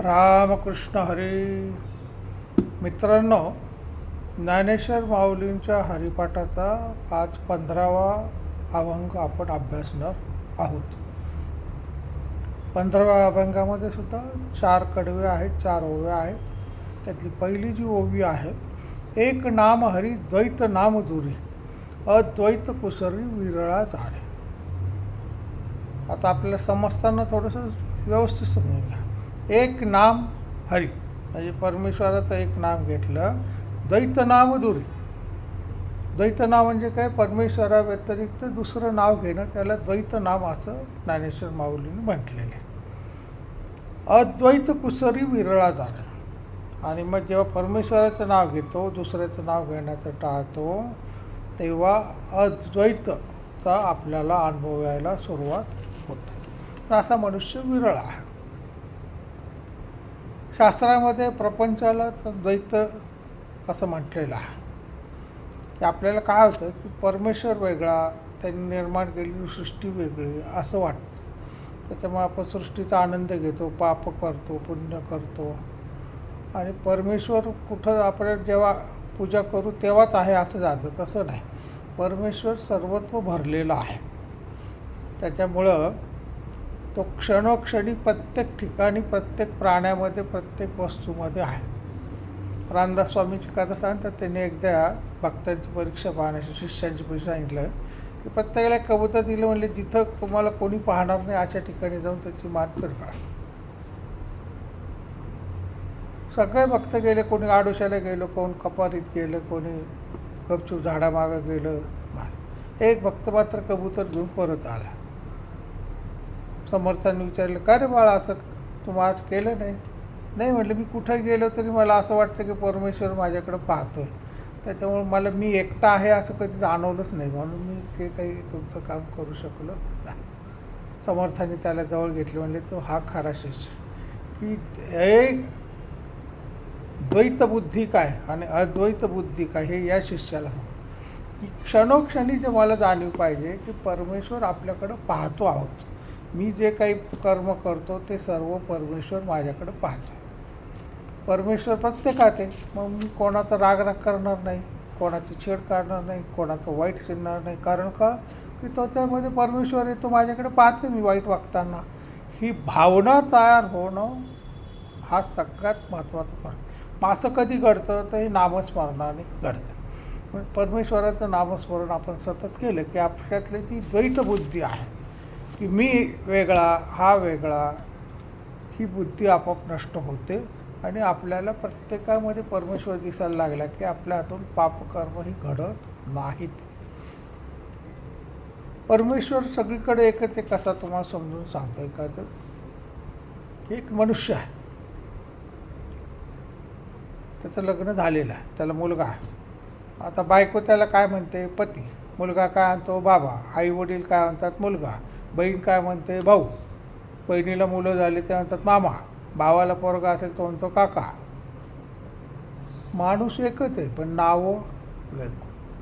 रामकृष्ण हरी. मित्रांनो ज्ञानेश्वर माऊलींच्या हरिपाठाचा आज पंधरावा अभंग आपण अभ्यासणार आहोत. पंधराव्या अभंगामध्ये सुद्धा चार कडवे आहेत चार ओव्या आहेत. त्यातली पहिली जी ओवी आहे एक नाम हरी द्वैत नाम दुरी. अद्वैत कुसरी विरळा झाडे. आता आपल्याला समजताना थोडंसं व्यवस्थित समजून घ्या. एक नाम हरी. म्हणजे परमेश्वराचं एक नाम घेतलं. दैतनाम नाम दुरी द्वैत नाव म्हणजे काय? परमेश्वराव्यतिरिक्त दुसरं नाव घेणं. त्याला द्वैत नाम असं ज्ञानेश्वर माऊलीने म्हटलेलं आहे. अद्वैत कुसरी विरळा जाणं. आणि मग जेव्हा परमेश्वराचं नाव घेतो दुसऱ्याचं नाव घेण्याचं टाळतो तेव्हा अद्वैतचा आपल्याला अनुभव यायला सुरुवात होते. असा मनुष्य विरळ आहे. शास्त्रामध्ये प्रपंचालाच द्वैत असं म्हटलेलं आहे. की आपल्याला काय होतं की परमेश्वर वेगळा त्यांनी निर्माण केलेली सृष्टी वेगळी असं वाटतं. त्याच्यामुळे आपण सृष्टीचा आनंद घेतो पाप करतो पुण्य करतो. आणि परमेश्वर कुठं आपण जेव्हा पूजा करू तेव्हाच आहे असं जातं तसं नाही. परमेश्वर सर्वत्व भरलेलं आहे. त्याच्यामुळं तो क्षणोक्षणी प्रत्येक ठिकाणी प्रत्येक प्राण्यामध्ये प्रत्येक वस्तूमध्ये आहे. रामदास स्वामीची कथा सांगतात. त्यांनी एकदा भक्तांची परीक्षा पाहण्याची शिष्यांची परीक्षा सांगितलं. की प्रत्येकाला कबूतर दिलं म्हणले जिथं तुम्हाला कोणी पाहणार नाही अशा ठिकाणी जाऊन त्याची मान फिरवा सगळे भक्त गेले. कोणी आडोशाला गेलं कोण कपारीत गेलं कोणी गपचूप झाडामागं गेलं. एक भक्त मात्र कबूतर घेऊन परत आला. समर्थांनी विचारलं का रे बाळा असं तू आज केलं नाही? नाही म्हटलं मी कुठं गेलो तरी मला असं वाटतं की परमेश्वर माझ्याकडं पाहतोय. त्याच्यामुळे मला मी एकटा आहे असं कधी जाणवलंच नाही. म्हणून मी ते काही तुमचं काम करू शकलो नाही. समर्थाने त्याला जवळ घेतलं म्हणजे तो हा खरा शिष्य की एक द्वैत बुद्धी काय आणि अद्वैत बुद्धी काय हे या शिष्याला की क्षणोक्षणी जे मला जाणीव पाहिजे की परमेश्वर आपल्याकडं पाहतो आहोत. मी जे काही कर्म करतो ते सर्व परमेश्वर माझ्याकडं पाहतो. परमेश्वर प्रत्येकात आहे. मग मी कोणाचा राग राग करणार नाही कोणाची छेड काढणार नाही कोणाचं वाईट शिरणार नाही. कारण का? की त्याच्यामध्ये परमेश्वर आहे तो माझ्याकडे पाहते मी वाईट वागताना. ही भावना तयार होणं हा सगळ्यात महत्त्वाचा फरक असं कधी घडतं? तर हे नामस्मरणाने घडतं. पण परमेश्वराचं नामस्मरण आपण सतत केलं की आपल्यातली जी द्वैतबुद्धी आहे की मी वेगळा हा वेगळा ही बुद्धी आपोआप नष्ट होते आणि आपल्याला प्रत्येकामध्ये परमेश्वर दिसायला लागला की आपल्या हातून पापकर्म ही घडत नाहीत. परमेश्वर सगळीकडे एकच आहे कसा तुम्हाला समजून सांगतोय का तर एक मनुष्य आहे. त्याचं लग्न झालेलं आहे त्याला मुलगा आहे. आता बायको त्याला काय म्हणते? पती. मुलगा काय म्हणतो? बाबा. आई वडील काय म्हणतात? मुलगा. बहीण काय म्हणते भाऊ बहिणीला मुलं झाली ते म्हणतात मामा भावाला पोरगा असेल तो म्हणतो काका. माणूस एकच आहे पण नावं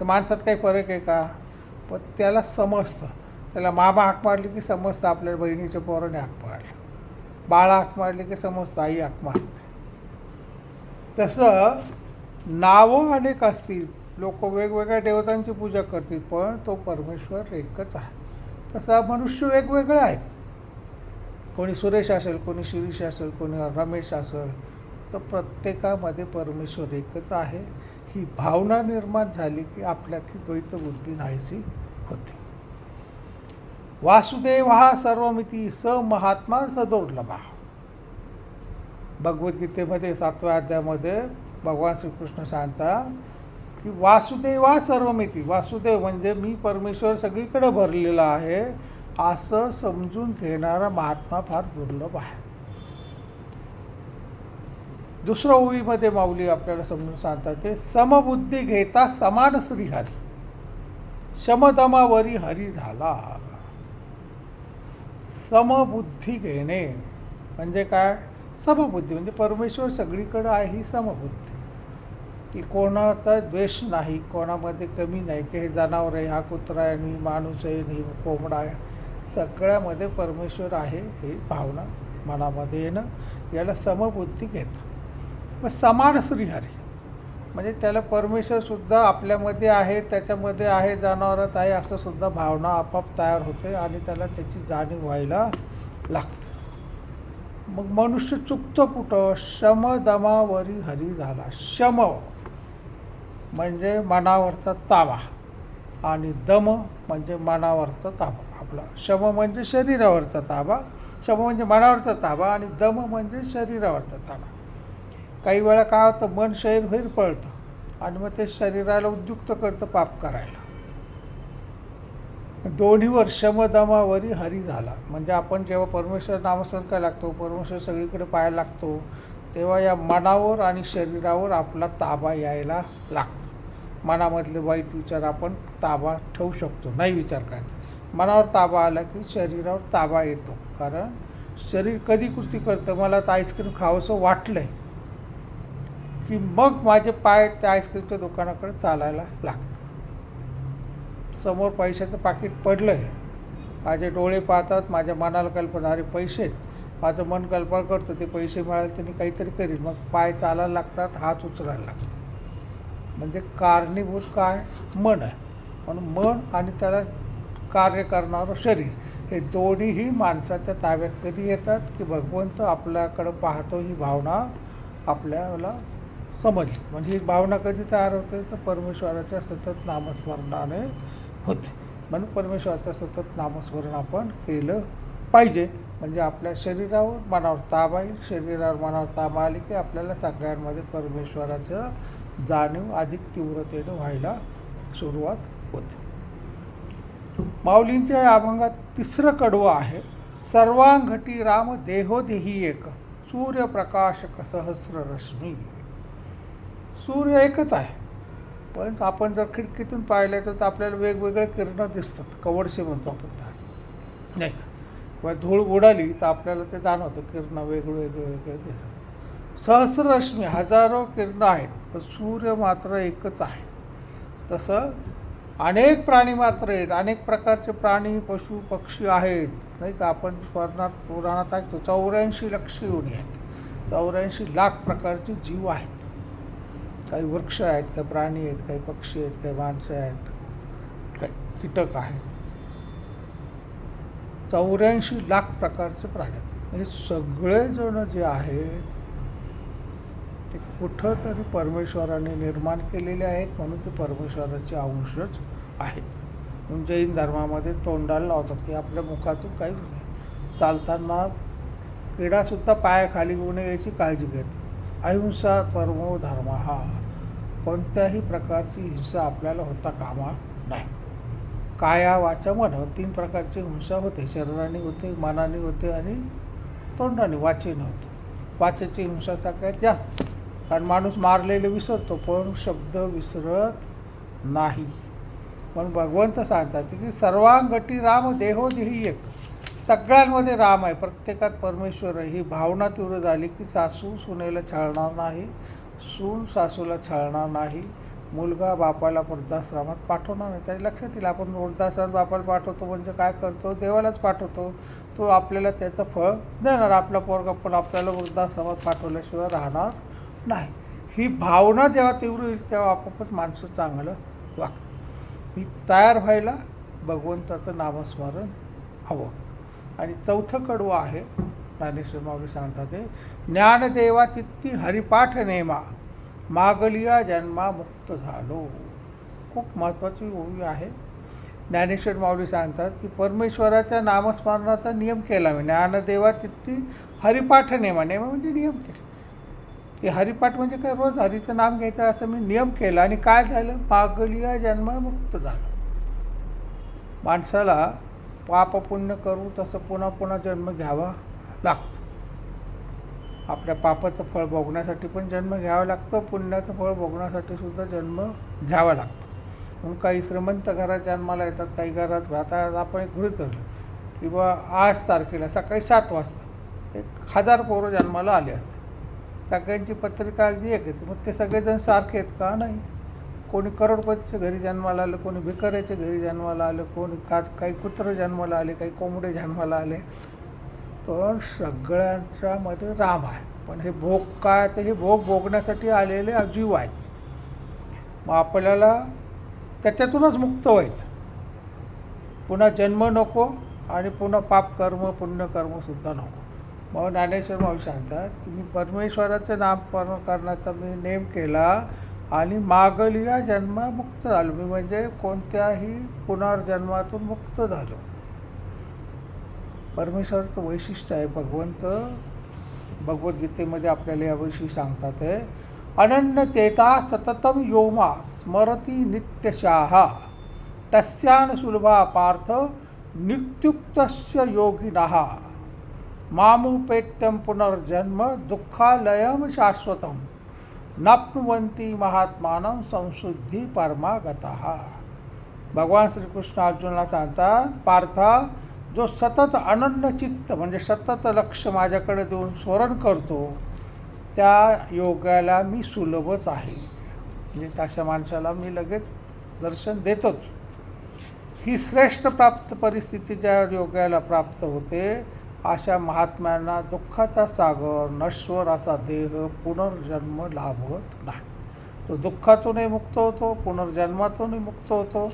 तर माणसात काही फरक आहे का? पण त्याला समजतं. त्याला मामा हाक मारली की समजतं आपल्या बहिणीच्या पोराने हाक मारलं. बाळा हाक मारली की समजतं आई हाक मारते. तसं नावं अनेक असतील. लोक वेगवेगळ्या देवतांची पूजा करतील पण तो परमेश्वर एकच आहे. तसा मनुष्य वेगवेगळा आहे. कोणी सुरेश असेल कोणी शिरीष असेल कोणी रमेश असेल तर प्रत्येकामध्ये परमेश्वर एकच आहे. ही भावना निर्माण झाली की आपल्यातली द्वैत बुद्धी नाहीशी होते. वासुदेव हा सर्वमिती स महात्मा सदोर्लभा. भगवद्गीतेमध्ये सातव्या अध्यायामध्ये भगवान श्रीकृष्ण सांगता की वासुदेव हा सर्वमिती. वासुदेव म्हणजे मी परमेश्वर सगळीकडे भरलेला आहे असं समजून घेणारा महात्मा फार दुर्लभ आहे. दुसरं ओळीमध्ये माऊली आपल्याला समजून सांगतात ते समबुद्धी घेता समान श्रीहरी समतमावरी हरी झाला. समबुद्धी घेणे म्हणजे काय? समबुद्धी. म्हणजे परमेश्वर सगळीकडं आहे ही समबुद्धी. की कोणाचा द्वेष नाही कोणामध्ये कमी नाही. की हे जनावर आहे हा कुत्रा आहे मी माणूस आहे नाही कोंबडा आहे. सगळ्यामध्ये परमेश्वर आहे ही भावना मनामध्ये येणं याला समबुद्धी घेतं मग समान श्रीहरी म्हणजे त्याला परमेश्वरसुद्धा आपल्यामध्ये आहे त्याच्यामध्ये आहे जनावरात आहे असं सुद्धा भावना आपाप तयार होते आणि त्याला त्याची जाणीव व्हायला लागते. मग मनुष्य चुकतो कुठं? शमदमावरी हरी झाला. शम म्हणजे मनावरचा ताबा. आणि दम म्हणजे मनावरचा ताबा. आपला शम म्हणजे शरीरावरचा ताबा. शम म्हणजे मनावरचा ताबा. आणि दम म्हणजे शरीरावरचा ताबा. काही वेळा काय होतं मन शरीरभैर पळतं. आणि मग ते शरीराला उद्युक्त करतं पाप करायला. दोन्हीवर शमदमावरी हरी झाला. म्हणजे आपण जेव्हा परमेश्वर नामस्मरण लागतो परमेश्वर सगळीकडे पाहायला लागतो तेव्हा या मनावर आणि शरीरावर आपला ताबा यायला लागतो. मनामधले वाईट विचार आपण ताबा ठेवू शकतो नाही विचार करायचा. मनावर ताबा आला की शरीरावर ताबा येतो. कारण शरीर कधी कृती करतं? मला तर आईस्क्रीम खावंसं वाटलं की मग माझे पाय त्या आईस्क्रीमच्या दुकानाकडे चालायला लागतात. समोर पैशाचं पाकिट पडलं आहे माझे डोळे पाहतात माझ्या मनाला कल्पना अरे पैसे आहेत. माझं मन कल्पना करतं ते पैसे मिळाले तर मी काहीतरी करीन. मग पाय चालायला लागतात हात उचलायला लागतात. म्हणजे कारणीभूत काय? मन आहे. म्हणून मन आणि त्याला कार्य करणारं शरीर हे दोन्हीही माणसाच्या ताब्यात कधी येतात की भगवंत आपल्याकडं पाहतो ही भावना आपल्याला समजली. म्हणजे ही भावना कधी तयार होते? तर परमेश्वराच्या सतत नामस्मरणाने होते. म्हणून परमेश्वराचं सतत नामस्मरण आपण केलं पाहिजे. म्हणजे आपल्या शरीरावर मनावर ताब येईल शरीरावर मनावर ताबा आली की आपल्याला सगळ्यांमध्ये परमेश्वराचं जाणीव अधिक तीव्रतेनं व्हायला सुरुवात होते. माऊलींच्या या अभंगात तिसरं कडवं आहे. सर्वांघटी राम देहोदेही एक. सूर्यप्रकाशक सहस्र रश्मी सूर्य एकच आहे. पण आपण जर खिडकीतून पाहिलं तर आपल्याला वेगवेगळे किरणं दिसतात. कवडशी म्हणतो आपण नाही का? किंवा धूळ उडाली तर आपल्याला ते जाणवतं किरणं वेगळं वेगळे वेगळे दिसतात सहस्ररश्मी हजारो किरणं आहेत पण सूर्य मात्र एकच आहे. तसं अनेक प्राणी मात्र आहेत अनेक प्रकारचे प्राणी पशु पक्षी आहेत नाही का? आपण स्वर्णात पुराणात ऐकतो चौऱ्याऐंशी लक्ष योनी आहेत. चौऱ्याऐंशी लाख प्रकारचे जीव आहेत. काही वृक्ष आहेत काही प्राणी आहेत काही पक्षी आहेत काही माणसं आहेत काही कीटक आहेत. चौऱ्याऐंशी लाख प्रकारचे प्राणी आहेत. हे सगळेजण जे आहेत ते कुठं तरी परमेश्वराने निर्माण केलेले आहेत म्हणून ते परमेश्वराचे अंशच आहेत. म्हणून जैन धर्मामध्ये तोंडाला लावतात की आपल्या मुखातून काहीच नाही. चालताना किडासुद्धा पायाखाली होऊ नये याची काळजी घेतात अहिंसा परमो धर्म. हा कोणत्याही प्रकारची हिंसा आपल्याला होता कामा नाही. काया वाचा मन हो, तीन प्रकारची हिंसा होते. शरीराने होते मनाने होते आणि तोंडाने वाचेने होते. वाचेची हिंसा सगळ्यात जास्त. कारण माणूस मारलेले विसरतो पण शब्द विसरत नाही. पण भगवंत सांगतात की सर्वांगटी राम देहोदेही एक. सगळ्यांमध्ये राम आहे. प्रत्येकात परमेश्वर आहे. ही भावना तीव्र झाली की सासू सुनेला छळणार नाही सून सासूला छळणार नाही. मुलगा बापाला वृद्धाश्रमात पाठवणार नाही. त्याच्या लक्षात येईल आपण वृद्धाश्रमात बापाला पाठवतो म्हणजे काय करतो? देवालाच पाठवतो. तो आपल्याला त्याचं फळ देणार. आपला पोरगा पण आपल्याला वृद्धाश्रमात पाठवल्याशिवाय राहणार नाही. ही भावना जेव्हा तीव्र होईल तेव्हा आपोआपच माणसं चांगलं वागतं ही तयार व्हायला भगवंताचं नामस्मरण हवं. आणि चौथं कडवं आहे ज्ञानेश्वर माऊली सांगतात ते ज्ञानदेवा चित्ती हरिपाठ नेमा. मागलिया जन्मा मुक्त झालो. खूप महत्त्वाची ओवी आहे. ज्ञानेश्वर माऊली सांगतात की परमेश्वराच्या नामस्मरणाचा नियम केला मी. ज्ञानदेवा चित्ती हरिपाठ नेमा नेमा म्हणजे नियम केला. की हरिपाठ म्हणजे काय? रोज हरीचं नाम घ्यायचं असं मी नियम केला आणि काय झालं? मागलिया जन्म मुक्त झालं. माणसाला पाप पुण्य करू तसं पुन्हा पुन्हा जन्म घ्यावा लागतो. आपल्या पापाचं फळ भोगण्यासाठी पण जन्म घ्यावा लागतो पुण्याचं फळ भोगण्यासाठी सुद्धा जन्म घ्यावा लागतो. म्हणून काही श्रीमंत घरात जन्माला येतात काही घरात राहता आपण एक गृहित धरलं की बा आज तारखेला सकाळी सात वाजता एक हजार पोरं जन्माला आले असते. सगळ्यांची पत्रिका अगदी एकच मग ते सगळेजण सारखे आहेत का? नाही. कोणी करोडपतीच्या घरी जन्माला आलं कोणी भिकाऱ्याच्या घरी जन्माला आलं कोणी का काही कुत्रं जन्माला आले काही कोंबडे जन्माला आले. पण सगळ्यांच्या मध्ये राम आहे. पण हे भोग काय तर हे भोग भोगण्यासाठी आलेले जीव आहेत. मग आपल्याला त्याच्यातूनच मुक्त व्हायचं. पुन्हा जन्म नको आणि पुन्हा पाप कर्म पुण्यकर्मसुद्धा नको. मग ज्ञानेश्वर मावशी सांगतात की मी परमेश्वराचं नामकरण करण्याचा मी नेम केला आणि मागल या जन्म मुक्त झालो. मी म्हणजे कोणत्याही पुनर्जन्मातून मुक्त झालो. परमेश्वराचं वैशिष्ट्य आहे. भगवंत भगवद्गीतेमध्ये आपल्याला याविषयी सांगतात आहे अनन्य चेता सततम योमा स्मरती नित्यशाहा तस्यान सुलभा पार्थ नित्युक्तस्य योगिनः मामुपेत्यम पुनर्जन्म दुःखालयम शाश्वतम नाप्नुवंती महात्मानं संशुद्धी परमागतः भगवान श्रीकृष्ण अर्जुनाला सांगतात पार्था जो सतत अनन्य चित्त म्हणजे सतत लक्ष माझ्याकडे देऊन स्मरण करतो त्या योगाला मी सुलभच आहे. म्हणजे तशा माणसाला मी लगेच दर्शन देतोच. ही श्रेष्ठ प्राप्त परिस्थिती ज्या योगाला प्राप्त होते अशा महात्म्यांना दुःखाचा सागर नश्वर असा देह पुनर्जन्म लाभत नाही. तो दुःखातूनही मुक्त होतो पुनर्जन्मातूनही मुक्त होतो.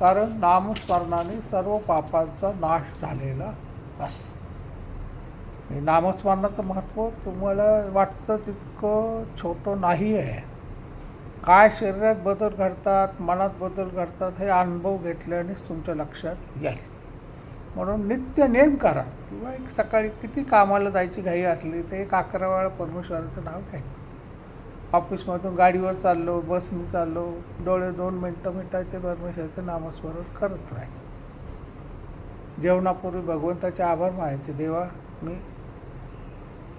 कारण नामस्मरणाने सर्व पापांचा नाश झालेला असतो नामस्मरणाचं महत्त्व तुम्हाला वाटतं तितकं छोटं नाही आहे. काय शरीरात बदल घडतात मनात बदल घडतात हे अनुभव घेतल्यानेच तुमच्या लक्षात येईल. म्हणून नित्य नेम करा. किंवा एक सकाळी किती कामाला जायची घाई असली तर एक अकरा वेळा परमेश्वराचं नाव घ्यायचं. ऑफिसमधून गाडीवर चाललो बसने चाललो डोळे दोन मिनटं मिनटाचे परमेश्वराचं नामस्मरण करत राहायचं. जेवणापूर्वी भगवंताचे आभार मानायचे देवा मी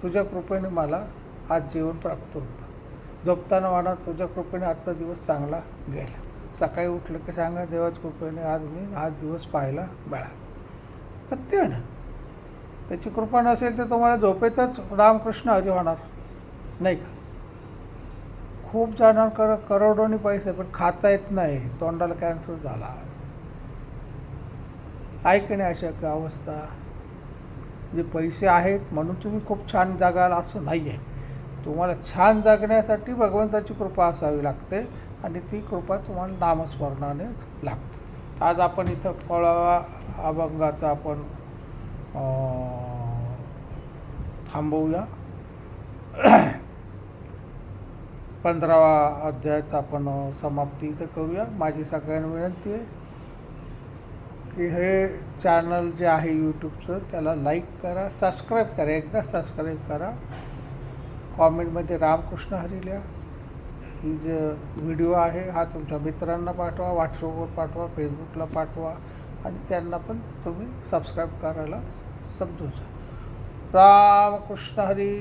तुझ्या कृपेने मला आज जेवण प्राप्त होतं. झोपताना म्हणा तुझ्या कृपेने आजचा दिवस चांगला गेला. सकाळी उठलं की सांगा देवाच्या कृपेने आज मी आज दिवस पाहायला मिळाला. सत्य आहे ना? त्याची कृपा नसेल तर तुम्हाला झोपेतच रामकृष्ण हरी होणार नाही का? खूप जणांना कर करोडोनी पैसे पण खाता येत नाही. तोंडाला कॅन्सर झाला. ऐकणे नाही अशा का अवस्था. जे पैसे आहेत म्हणून तुम्ही खूप छान जगाल असं नाही आहे तुम्हाला छान जगण्यासाठी भगवंताची कृपा असावी लागते आणि ती कृपा तुम्हाला नामस्मरणानेच लागते. आज आपण इथं फळावा अभंगाचा आपण थांबवूया. पंधरावा अध्यायाचा आपण समाप्ती इथं करूया. माझी सगळ्यांना विनंती आहे की हे चॅनल जे आहे यूट्यूबचं त्याला लाईक करा सबस्क्राईब करा. एकदा सबस्क्राईब करा. कॉमेंटमध्ये रामकृष्ण हरी लिहा. ही जे व्हिडिओ आहे हा तुमच्या मित्रांना पाठवा व्हॉट्सअपवर पाठवा फेसबुकला पाठवा आणि त्यांना पण तुम्ही सबस्क्राईब करायला समजून जा. रामकृष्ण हरी